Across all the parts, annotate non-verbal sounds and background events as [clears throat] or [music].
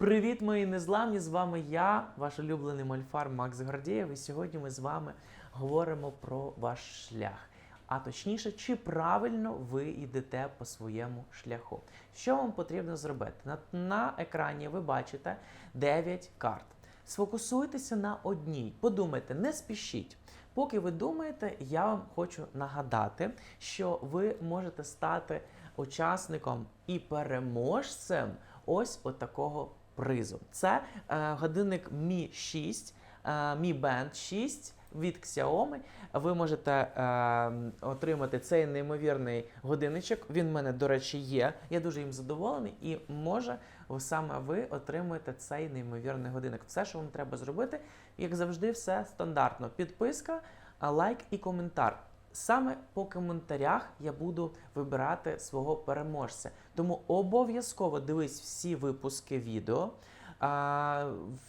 Привіт, мої незламні! З вами я, ваш улюблений мольфар Макс Гордієв. І сьогодні ми з вами говоримо про ваш шлях. А точніше, чи правильно ви йдете по своєму шляху. Що вам потрібно зробити? На, на екрані ви бачите 9 карт. Сфокусуйтеся на одній. Подумайте, не спішіть. Поки ви думаєте, я вам хочу нагадати, що ви можете стати учасником і переможцем ось от такого призу. Це е, годинник Mi 6, е, Mi Band 6 від Xiaomi. Ви можете е, отримати цей неймовірний годинничок. Він в мене, до речі, є. Я дуже їм задоволений, і може саме ви отримуєте цей неймовірний годинник. Все, що вам треба зробити, як завжди, все стандартно. Підписка, лайк і коментар. Саме по коментарях я буду вибирати свого переможця. Тому обов'язково дивись всі випуски відео.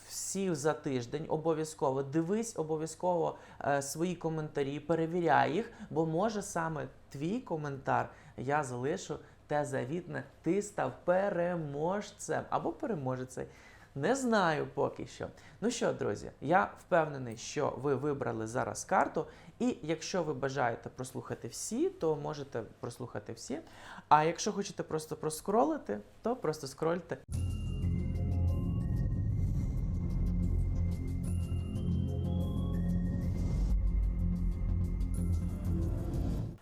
Всі за тиждень обов'язково дивись, обов'язково е, свої коментарі, перевіряй їх, бо може саме твій коментар я залишу те завітне, ти став переможцем або переможецею. Не знаю поки що. Ну що, друзі, я впевнений, що ви вибрали зараз карту, і якщо ви бажаєте прослухати всі, то можете прослухати всі. А якщо хочете просто проскролити, то просто скрольте.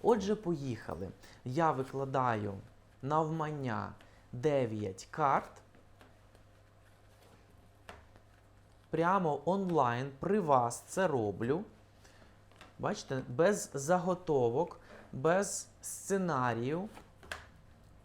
Отже, поїхали. Я викладаю навмання 9 карт. Прямо онлайн при вас це роблю. Бачите, без заготовок, без сценарію.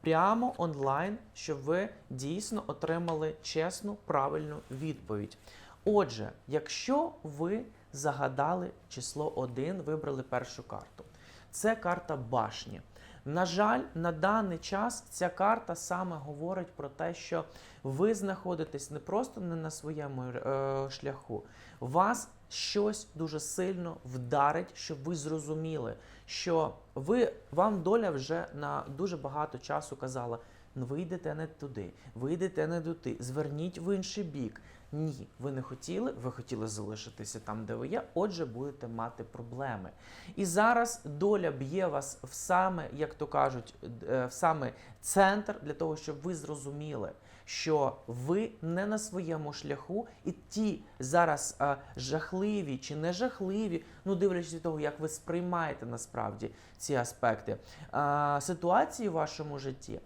Прямо онлайн, щоб ви дійсно отримали чесну, правильну відповідь. Отже, якщо ви загадали число 1, вибрали першу карту. Це карта башні. На жаль, на даний час ця карта саме говорить про те, що ви знаходитесь не просто не на своєму е, шляху, вас щось дуже сильно вдарить, щоб ви зрозуміли, що ви вам доля вже на дуже багато часу казала: ну ви йдете не туди, ви йдете не туди, зверніть в інший бік. Ні, ви не хотіли, ви хотіли залишитися там, де ви є, отже, будете мати проблеми. І зараз доля б'є вас в саме, як то кажуть, е, в саме центр для того, щоб ви зрозуміли, що ви не на своєму шляху, і ті зараз е, жахливі чи не жахливі, ну дивлячись того, як ви сприймаєте насправді ці аспекти е, ситуації в вашому житті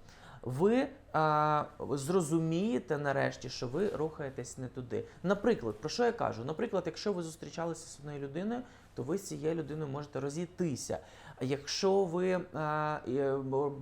ви а, зрозумієте нарешті, що ви рухаєтесь не туди. Наприклад, про що я кажу? Наприклад, якщо ви зустрічалися з одною людиною, то ви з цією людиною можете розійтися. Якщо ви а,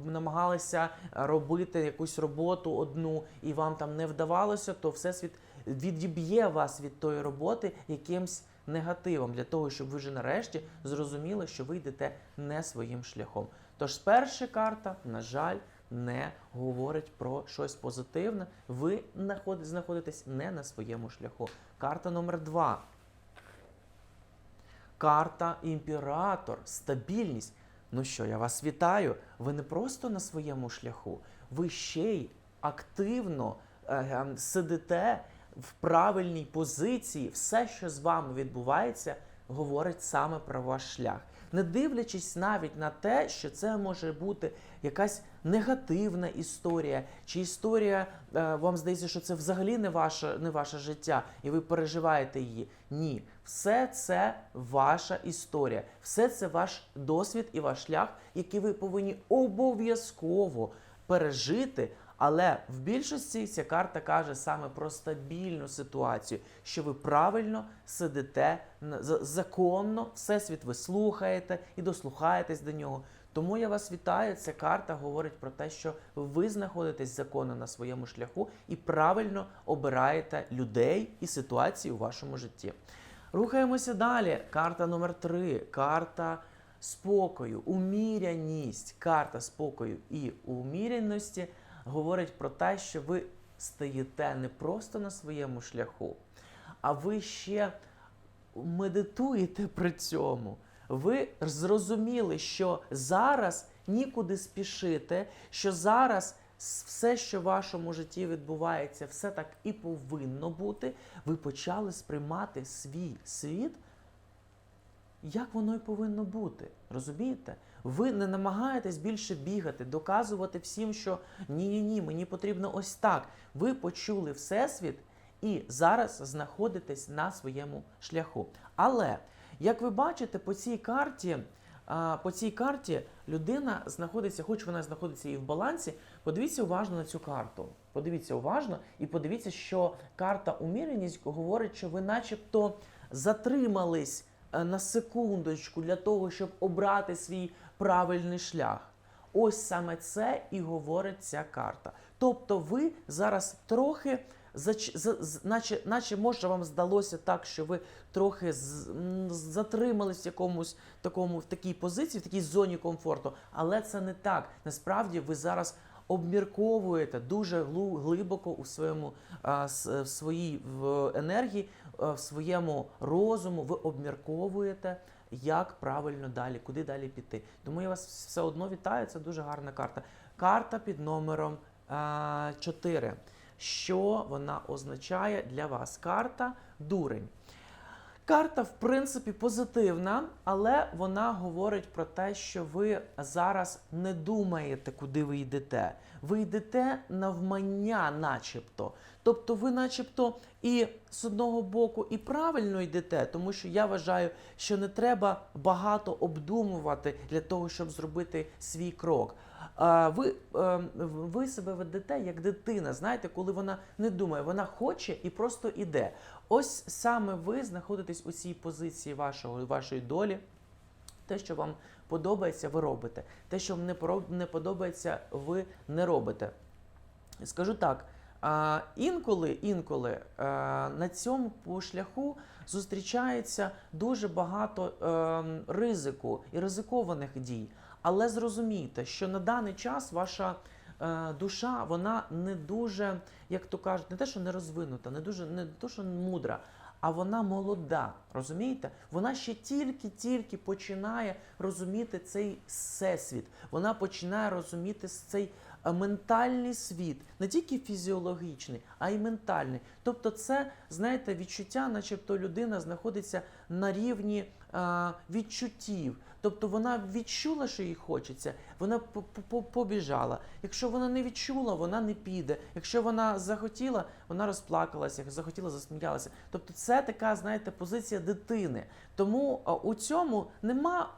намагалися робити якусь роботу одну і вам там не вдавалося, то всесвіт відіб'є вас від тої роботи якимсь негативом для того, щоб ви вже нарешті зрозуміли, що ви йдете не своїм шляхом. Тож перша карта, на жаль, не говорить про щось позитивне. Ви знаходитесь не на своєму шляху. Карта номер два. Карта імператор, стабільність. Ну що, я вас вітаю. Ви не просто на своєму шляху, ви ще й активно е, е, сидите в правильній позиції. Все, що з вами відбувається, говорить саме про ваш шлях. Не дивлячись навіть на те, що це може бути якась негативна історія, чи історія, е, вам здається, що це взагалі не ваше, не ваше життя, і ви переживаєте її. Ні, все це ваша історія, все це ваш досвід і ваш шлях, який ви повинні обов'язково пережити. Але в більшості ця карта каже саме про стабільну ситуацію, що ви правильно сидите законно, всесвіт ви слухаєте і дослухаєтесь до нього. Тому я вас вітаю. Ця карта говорить про те, що ви знаходитесь законно на своєму шляху і правильно обираєте людей і ситуації у вашому житті. Рухаємося далі. Карта номер 3 Карта спокою, уміряність. Карта спокою і уміряності говорить про те, що ви стоїте не просто на своєму шляху, а ви ще медитуєте при цьому. Ви зрозуміли, що зараз нікуди спішити, що зараз все, що в вашому житті відбувається, все так і повинно бути. Ви почали сприймати свій світ як воно і повинно бути. Розумієте? Ви не намагаєтесь більше бігати, доказувати всім, що ні-ні ні, мені потрібно ось так. Ви почули Всесвіт і зараз знаходитесь на своєму шляху. Але як ви бачите, по цій карті. По цій карті людина знаходиться, хоч вона знаходиться і в балансі. Подивіться уважно на цю карту. Подивіться уважно і подивіться, що карта уміреність говорить, що ви начебто затримались е, на секундочку для того, щоб обрати свій правильний шлях. Ось саме це і говорить ця карта. Тобто ви зараз трохи, наче, наче може вам здалося так, що ви трохи затримались в якомусь такому в такій позиції, в такій зоні комфорту, але це не так. Насправді ви зараз обмірковуєте дуже глибоко у своєму в своїй в енергії, в своєму розуму. Ви обмірковуєте, як правильно далі, куди далі піти. Тому я вас все одно вітаю. Це дуже гарна карта. Карта під номером а, 4. Що вона означає для вас? Карта дурень. Карта, в принципі, позитивна, але вона говорить про те, що ви зараз не думаєте, куди ви йдете. Ви йдете навмання, начебто. Тобто, ви, начебто, і з одного боку і правильно йдете, тому що я вважаю, що не треба багато обдумувати для того, щоб зробити свій крок. Ви, е, ви себе ведете як дитина, знаєте, коли вона не думає, вона хоче і просто іде. Ось саме ви знаходитесь у цій позиції вашого, вашої долі. Те, що вам подобається, ви робите. Те, що вам не подобається, ви не робите. Скажу так. Інколи, інколи на цьому шляху зустрічається дуже багато ем, ризику і ризикованих дій. Але зрозумійте, що на даний час ваша е, душа вона не дуже, як то кажуть, не те, що не розвинута, не дуже не то, що мудра, а вона молода. Розумієте? Вона ще тільки-тільки починає розуміти цей всесвіт. Вона починає розуміти цей е, ментальний світ, не тільки фізіологічний, а й ментальний. Тобто, це, знаєте, відчуття, начебто людина знаходиться на рівні е, відчуттів. Тобто вона відчула, що їй хочеться, вона по- по- побіжала. Якщо вона не відчула, вона не піде. Якщо вона захотіла, вона розплакалася, як захотіла, засміялася. Тобто, це така, знаєте, позиція дитини. Тому у цьому нема.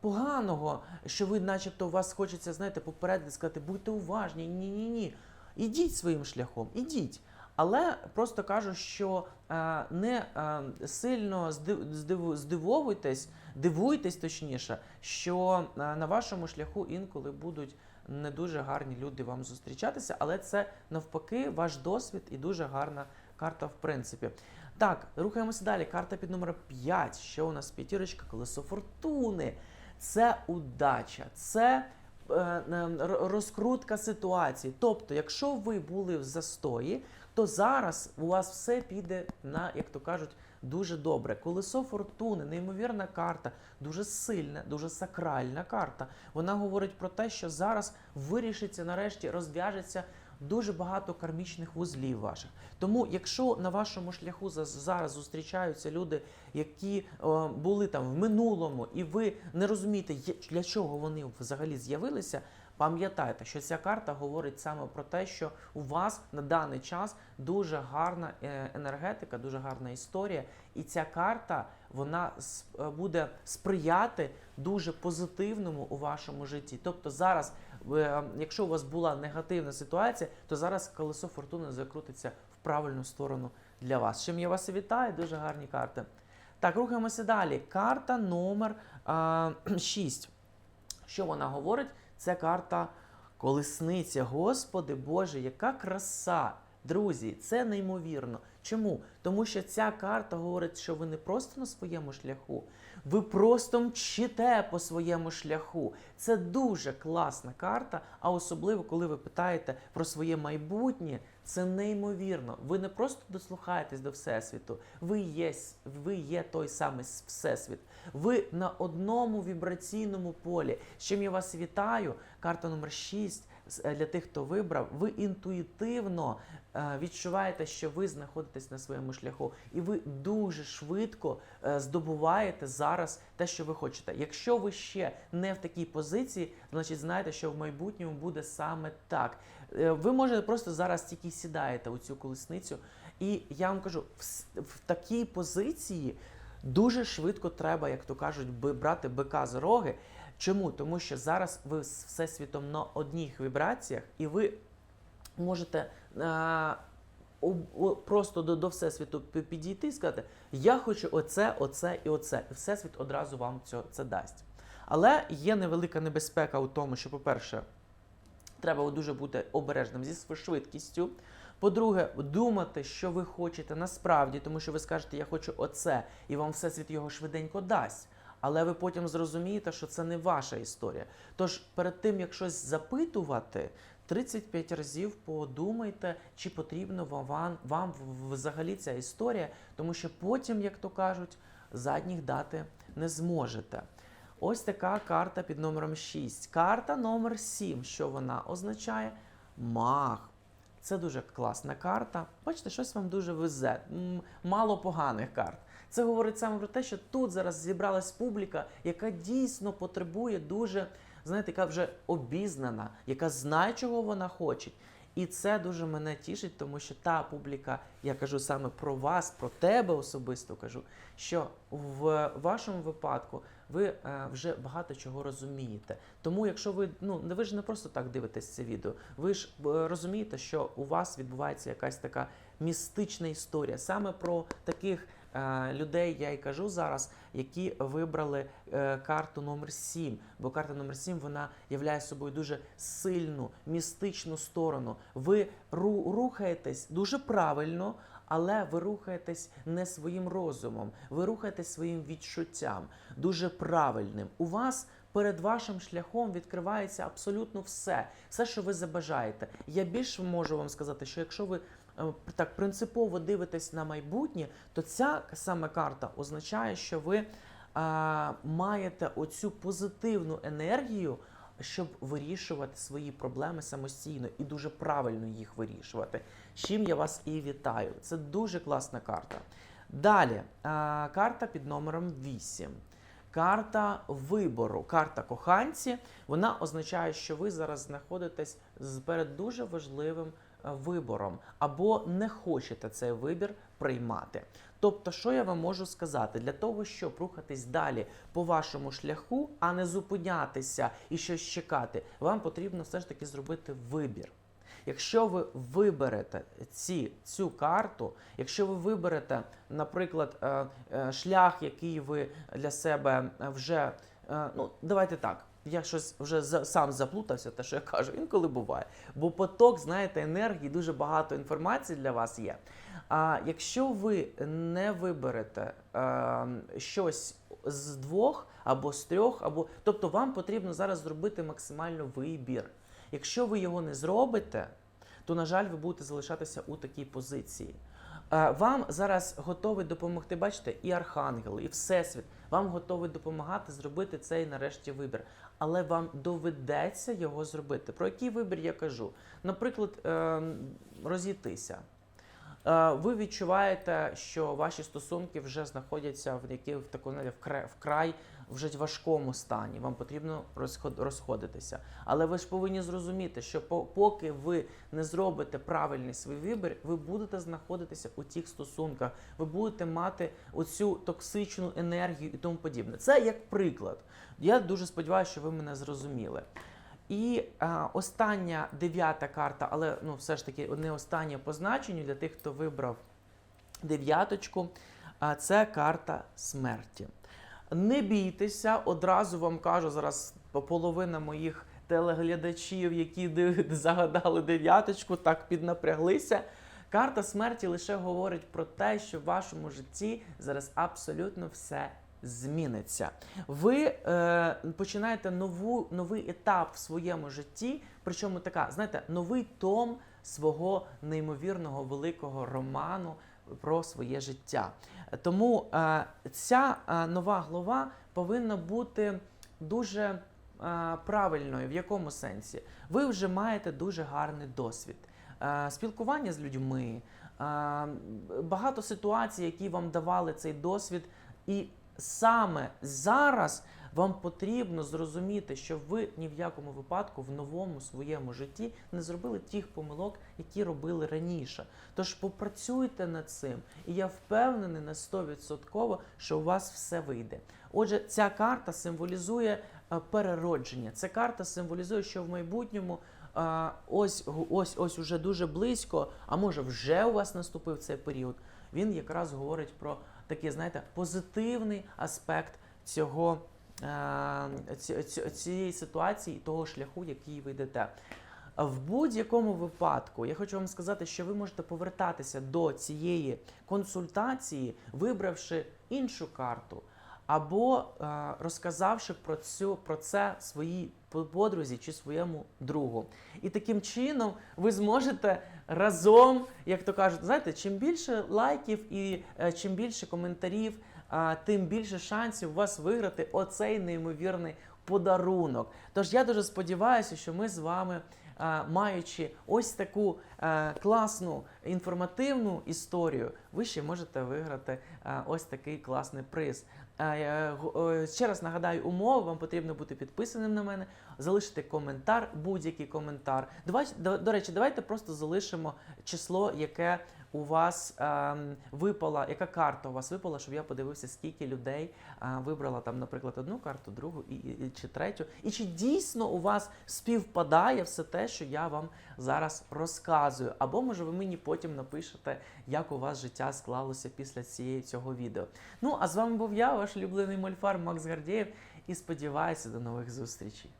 Поганого, що ви, начебто, у вас хочеться, знаєте, попередити, сказати, будьте уважні, ні, ні, ні. Ідіть своїм шляхом, ідіть. Але просто кажу, що е, не е, сильно здив, здивовуйтесь, дивуйтесь точніше, що е, на вашому шляху інколи будуть не дуже гарні люди вам зустрічатися, але це навпаки ваш досвід і дуже гарна карта, в принципі. Так, рухаємося далі. Карта під номером 5. Що у нас п'ятірочка? Колесо фортуни. Це удача, це розкрутка ситуації. Тобто, якщо ви були в застої, то зараз у вас все піде на, як то кажуть, дуже добре. Колесо фортуни, неймовірна карта, дуже сильна, дуже сакральна карта. Вона говорить про те, що зараз вирішиться, нарешті розв'яжеться дуже багато кармічних вузлів ваших. Тому, якщо на вашому шляху за- зараз зустрічаються люди, які були там в минулому, і ви не розумієте, для чого вони взагалі з'явилися. Пам'ятайте, що ця карта говорить саме про те, що у вас на даний час дуже гарна е, енергетика, дуже гарна історія, і ця карта вона е, буде сприяти дуже позитивному у вашому житті. Тобто зараз, е, якщо у вас була негативна ситуація, то зараз колесо фортуни закрутиться в правильну сторону для вас. Чим я вас вітаю, дуже гарні карти. Так, рухаємося далі. Карта номер 6. [clears throat] Що вона говорить? Це карта колесниця. Господи Боже, яка краса! Друзі, це неймовірно. Чому? Тому що ця карта говорить, що ви не просто на своєму шляху, ви просто мчите по своєму шляху. Це дуже класна карта, а особливо, коли ви питаєте про своє майбутнє, це неймовірно. Ви не просто дослухаєтесь до Всесвіту, ви є, ви є той самий Всесвіт. Ви на одному вібраційному полі. З чим я вас вітаю. Карта номер 6 з- е, для тих, хто вибрав, ви інтуїтивно е, відчуваєте, що ви знаходитесь на своєму шляху, і ви дуже швидко е, здобуваєте зараз те, що ви хочете. Якщо ви ще не в такій позиції, значить знаєте, що в майбутньому буде саме так. Е, Ви можете просто зараз тільки сідаєте у цю колесницю, і я вам кажу, в, в такій позиції дуже швидко треба, як то кажуть, брати бика за роги. Чому? Тому що зараз ви з всесвітом на одних вібраціях, і ви можете е, о- о- просто до, до всесвіту підійти і сказати: Я хочу оце, оце і оце. І всесвіт одразу вам цьо- це дасть. Але є невелика небезпека у тому, що, по-перше, треба дуже бути обережним зі швидкістю. По-друге, думати, що ви хочете насправді, тому що ви скажете, я хочу оце, і вам всесвіт його швиденько дасть. Але ви потім зрозумієте, що це не ваша історія. Тож перед тим, як щось запитувати, 35 разів подумайте, чи потрібно вам, вам, вам взагалі ця історія, тому що потім, як то кажуть, задніх дати не зможете. Ось така карта під номером 6. Карта номер 7. Що вона означає? Мах. Це дуже класна карта. Бачите, щось вам дуже везе. Мало поганих карт. Це говорить саме про те, що тут зараз зібралась публіка, яка дійсно потребує дуже, знаєте, яка вже обізнана, яка знає, чого вона хоче. І це дуже мене тішить, тому що та публіка, я кажу саме про вас, про тебе особисто кажу, що в вашому випадку ви е, вже багато чого розумієте. Тому, якщо ви ну не ви ж не просто так дивитесь це відео, ви ж е, розумієте, що у вас відбувається якась така містична історія, саме про таких. Е, Людей я й кажу зараз, які вибрали е, карту номер 7. Бо карта номер 7 вона являє собою дуже сильну містичну сторону. Ви ру- рухаєтесь дуже правильно, але ви рухаєтесь не своїм розумом, ви рухаєтесь своїм відчуттям, дуже правильним. У вас перед вашим шляхом відкривається абсолютно все, все, що ви забажаєте. Я більше можу вам сказати, що якщо ви так принципово дивитесь на майбутнє, то ця саме карта означає, що ви а, маєте оцю позитивну енергію, щоб вирішувати свої проблеми самостійно і дуже правильно їх вирішувати. З чим я вас і вітаю. Це дуже класна карта. Далі, а, карта під номером 8. Карта вибору, карта коханці, вона означає, що ви зараз знаходитесь перед дуже важливим е, вибором або не хочете цей вибір приймати. Тобто, що я вам можу сказати? Для того, щоб рухатись далі по вашому шляху, а не зупинятися і щось чекати, вам потрібно все ж таки зробити вибір. Якщо ви виберете ці, цю карту, якщо ви виберете, наприклад, е, е, шлях, який ви для себе вже, е, ну давайте так. Я щось вже за- сам заплутався, те, що я кажу, інколи буває. Бо поток, знаєте, енергії, дуже багато інформації для вас є. А якщо ви не виберете е, щось з двох або з трьох, або тобто вам потрібно зараз зробити максимально вибір. Якщо ви його не зробите, то на жаль, ви будете залишатися у такій позиції. Е, Вам зараз готовий допомогти, бачите, і архангел, і всесвіт. Вам готовий допомагати зробити цей нарешті вибір. Але вам доведеться його зробити. Про який вибір я кажу? Наприклад, ем, розійтися. Е, Ви відчуваєте, що ваші стосунки вже знаходяться в які в такому вкрай, вже важкому стані. Вам потрібно розход, розходитися. Але ви ж повинні зрозуміти, що по- поки ви не зробите правильний свій вибір, ви будете знаходитися у тих стосунках, ви будете мати оцю токсичну енергію і тому подібне. Це як приклад. Я дуже сподіваюся, що ви мене зрозуміли. І а, остання дев'ята карта, але ну все ж таки не остання по значенню для тих, хто вибрав дев'яточку. А це карта смерті. Не бійтеся, одразу вам кажу зараз половина моїх телеглядачів, які загадали дев'яточку, так піднапряглися. Карта смерті лише говорить про те, що в вашому житті зараз абсолютно все зміниться. Ви е, починаєте нову, новий етап в своєму житті, причому така, знаєте, новий том свого неймовірного великого роману про своє життя. Тому е, ця е, нова глава повинна бути дуже е, правильною. В якому сенсі? Ви вже маєте дуже гарний досвід. Е, спілкування з людьми, е, багато ситуацій, які вам давали цей досвід, і саме зараз вам потрібно зрозуміти, що ви ні в якому випадку в новому своєму житті не зробили тих помилок, які робили раніше. Тож попрацюйте над цим, і я впевнений на 100%, що у вас все вийде. Отже, ця карта символізує е, переродження. Ця карта символізує, що в майбутньому е, ось ось ось уже дуже близько, а може вже у вас наступив цей період. Він якраз говорить про такий, знаєте, позитивний аспект цього е, ці- ці- цієї ситуації, того шляху, який ви йдете. В будь-якому випадку я хочу вам сказати, що ви можете повертатися до цієї консультації, вибравши іншу карту, або е, розказавши про цю про це своїй подрузі чи своєму другу. І таким чином ви зможете разом, як то кажуть, знаєте, чим більше лайків і е, чим більше коментарів, тим більше шансів у вас виграти оцей неймовірний подарунок. Тож я дуже сподіваюся, що ми з вами. Маючи ось таку е, класну інформативну історію, ви ще можете виграти е, ось такий класний приз. Е, Ще раз нагадаю умови, вам потрібно бути підписаним на мене, залишити коментар, будь-який коментар. До речі, давайте просто залишимо число, яке у вас ем, випала, яка карта у вас випала, щоб я подивився, скільки людей е, вибрала там, наприклад, одну карту, другу і, і, чи третю. І чи дійсно у вас співпадає все те, що я вам зараз розказую. Або може ви мені потім напишете, як у вас життя склалося після цієї цього відео. Ну а з вами був я, ваш улюблений мольфар Макс Гардєєв, і сподіваюся до нових зустрічей.